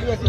ঠিক আছে